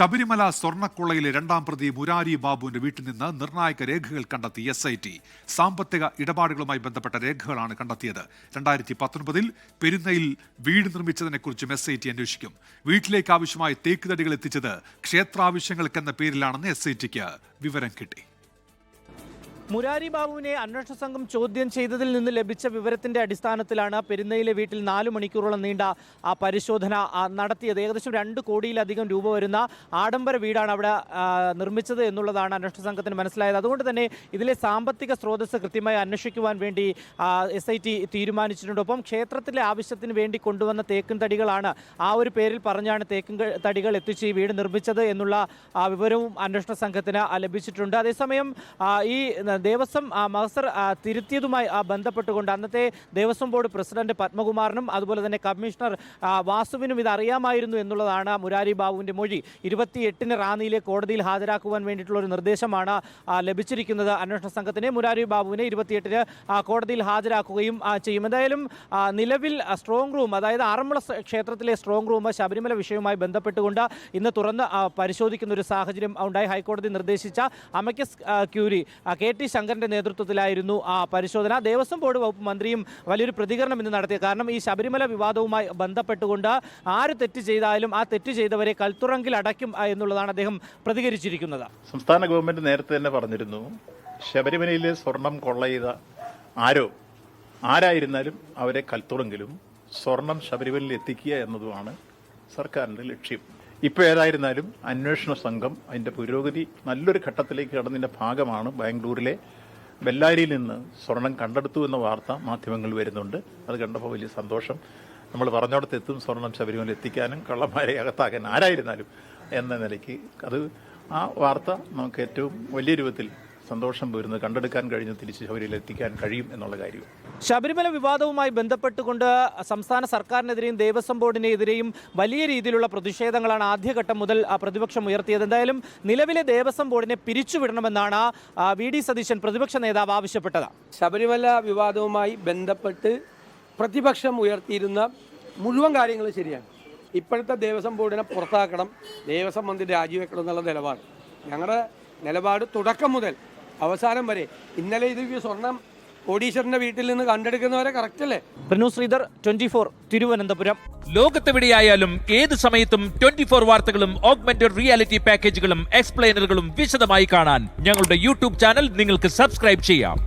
ശബരിമല സ്വർണക്കൊള്ളയിലെ രണ്ടാം പ്രതി മുരാരി ബാബുവിന്റെ വീട്ടിൽ നിന്ന് നിർണായക രേഖകൾ കണ്ടെത്തി എസ് ഐ ടി സാമ്പത്തിക ഇടപാടുകളുമായി ബന്ധപ്പെട്ട രേഖകളാണ് കണ്ടെത്തിയത്. രണ്ടായിരത്തി പത്തൊൻപതിൽ പെരുന്നയിൽ വീട് നിർമ്മിച്ചതിനെക്കുറിച്ചും എസ് ഐ ടി അന്വേഷിക്കും. വീട്ടിലേക്ക് ആവശ്യമായ തേക്ക് തടികൾ എത്തിച്ചത് ക്ഷേത്രാവശ്യങ്ങൾക്കെന്ന പേരിലാണെന്ന് എസ് ഐ ടിക്ക് വിവരം കിട്ടി. മുരാരി ബാബുവിനെ അന്വേഷണ സംഘം ചോദ്യം ചെയ്തതിൽ നിന്ന് ലഭിച്ച വിവരത്തിന്റെ അടിസ്ഥാനത്തിലാണ് പെരുന്നയിലെ വീട്ടിൽ നാല് മണിക്കൂറോളം നീണ്ട ആ പരിശോധന നടത്തിയത്. ഏകദേശം രണ്ട് കോടിയിലധികം രൂപ വരുന്ന ആഡംബര വീടാണ് അവിടെ നിർമ്മിച്ചത് എന്നുള്ളതാണ് അന്വേഷണ സംഘത്തിന് മനസ്സിലായത്. അതുകൊണ്ട് തന്നെ ഇതിലെ സാമ്പത്തിക സ്രോതസ് കൃത്യമായി അന്വേഷിക്കുവാൻ വേണ്ടി എസ് ഐ ടി തീരുമാനിച്ചിട്ടുണ്ട്. ഒപ്പം ക്ഷേത്രത്തിലെ ആവശ്യത്തിന് വേണ്ടി കൊണ്ടുവന്ന തേക്കും തടികളാണ് ആ ഒരു പേരിൽ പറഞ്ഞാണ് തേക്കും തടികൾ എത്തിച്ച് ഈ വീട് നിർമ്മിച്ചത് എന്നുള്ള വിവരവും അന്വേഷണ സംഘത്തിന് ലഭിച്ചിട്ടുണ്ട്. അതേസമയം ഈ ദേവസ്വം മഹസർ തിരുത്തിയതുമായി ബന്ധപ്പെട്ടുകൊണ്ട് അന്നത്തെ ദേവസ്വം ബോർഡ് പ്രസിഡന്റ് പത്മകുമാറിനും അതുപോലെ തന്നെ കമ്മീഷണർ വാസുവിനും ഇത് അറിയാമായിരുന്നു എന്നുള്ളതാണ് മുരാരി ബാബുവിന്റെ മൊഴി. ഇരുപത്തിയെട്ടിന് റാന്നിയിലെ കോടതിയിൽ ഹാജരാക്കുവാൻ വേണ്ടിയിട്ടുള്ള ഒരു നിർദ്ദേശമാണ് ലഭിച്ചിരിക്കുന്നത് അന്വേഷണ സംഘത്തിന്. മുരാരി ബാബുവിനെ ഇരുപത്തിയെട്ടിന് കോടതിയിൽ ഹാജരാക്കുകയും ചെയ്യും. എന്തായാലും നിലവിൽ സ്ട്രോങ് റൂം അതായത് ആറന്മുള ക്ഷേത്രത്തിലെ സ്ട്രോങ് റൂം ശബരിമല വിഷയവുമായി ബന്ധപ്പെട്ടുകൊണ്ട് ഇന്ന് തുറന്ന് പരിശോധിക്കുന്ന ഒരു സാഹചര്യം ഉണ്ടായി. ഹൈക്കോടതി നിർദ്ദേശിച്ച അമക്കസ് ക്യൂരി കെ ടി ശങ്കറിന്റെ നേതൃത്വത്തിലായിരുന്നു ആ പരിശോധന. ദേവസ്വം ബോർഡ് വകുപ്പ് മന്ത്രിയും വലിയൊരു പ്രതികരണം ഇന്ന് നടത്തിയത്. കാരണം ഈ ശബരിമല വിവാദവുമായി ബന്ധപ്പെട്ടുകൊണ്ട് ആര് തെറ്റ് ചെയ്താലും ആ തെറ്റ് ചെയ്തവരെ കൽത്തുറങ്കിൽ അടയ്ക്കും എന്നുള്ളതാണ് അദ്ദേഹം പ്രതികരിച്ചിരിക്കുന്നത്. സംസ്ഥാന ഗവൺമെന്റ് നേരത്തെ തന്നെ പറഞ്ഞിരുന്നു ശബരിമലയിൽ സ്വർണം കൊള്ള ചെയ്ത ആരോ? ആരായിരുന്നാലും അവരെ കൽത്തുറങ്കിലും സ്വർണം ശബരിമലയിൽ എത്തിക്കുക എന്നതുമാണ് സർക്കാരിന്റെ ലക്ഷ്യം. ഇപ്പോൾ ഏതായിരുന്നാലും അന്വേഷണ സംഘം അതിന്റെ പുരോഗതി നല്ലൊരു ഘട്ടത്തിലേക്ക് കടന്നതിന്റെ ഭാഗമാണ് ബാംഗ്ലൂരിലെ ബെല്ലാരിയിൽ നിന്ന് സ്വർണം കണ്ടെടുത്തു എന്ന വാർത്ത മാധ്യമങ്ങളിൽ വരുന്നുണ്ട്. അത് കണ്ടപ്പോൾ വലിയ സന്തോഷം. നമ്മൾ പറഞ്ഞോടത്ത് എത്തും സ്വർണം ശബരിമല എത്തിക്കാനും കള്ളന്മാരെ അകത്താക്കാൻ ആരായിരുന്നാലും എന്ന നിലയ്ക്ക്. അത് ആ വാർത്ത നമുക്ക് ഏറ്റവും വലിയ രൂപത്തിൽ സന്തോഷം വരുന്നത് കണ്ടെടുക്കാൻ കഴിഞ്ഞ് തിരിച്ച് ശബരിമല എത്തിക്കാൻ കഴിയും എന്നുള്ള കാര്യം. ശബരിമല വിവാദവുമായി ബന്ധപ്പെട്ടുകൊണ്ട് സംസ്ഥാന സർക്കാരിനെതിരെയും ദേവസ്വം ബോർഡിനെതിരെയും വലിയ രീതിയിലുള്ള പ്രതിഷേധങ്ങളാണ് ആദ്യഘട്ടം മുതൽ ആ, പ്രതിപക്ഷം ഉയർത്തിയത്. എന്തായാലും നിലവിലെ ദേവസ്വം ബോർഡിനെ പിരിച്ചുവിടണമെന്നാണ് വി. ഡി. സതീശൻ പ്രതിപക്ഷ നേതാവ് ആവശ്യപ്പെട്ടത്. ശബരിമല വിവാദവുമായി ബന്ധപ്പെട്ട് പ്രതിപക്ഷം ഉയർത്തിയിരുന്ന മുഴുവൻ കാര്യങ്ങളും ശരിയാണ്. ഇപ്പോഴത്തെ ദേവസ്വം ബോർഡിനെ പുറത്താക്കണം ദേവസ്വം മന്ത്രി രാജിവെക്കണം എന്നുള്ള നിലപാട്. ഞങ്ങളുടെ നിലപാട് തുടക്കം മുതൽ അവസാനം വരെ. ഇന്നലെ ഇത് ഈ സ്വർണം കോടീശ്വരന്റെ വീട്ടിൽ നിന്ന് കണ്ടെടുക്കുന്നവരെ കറക്റ്റ് അല്ലേ? Pranu Sreedhar twenty four Thiruvananthapuram. ലോകത്തെവിടെയായാലും ഏത് സമയത്തും ട്വന്റി ഫോർ വാർത്തകളും ഓഗ്മെന്റഡ് റിയാലിറ്റി പാക്കേജുകളും എക്സ്പ്ലെയിനറുകളും വിശദമായി കാണാൻ ഞങ്ങളുടെ യൂട്യൂബ് ചാനൽ നിങ്ങൾക്ക് സബ്സ്ക്രൈബ് ചെയ്യാം.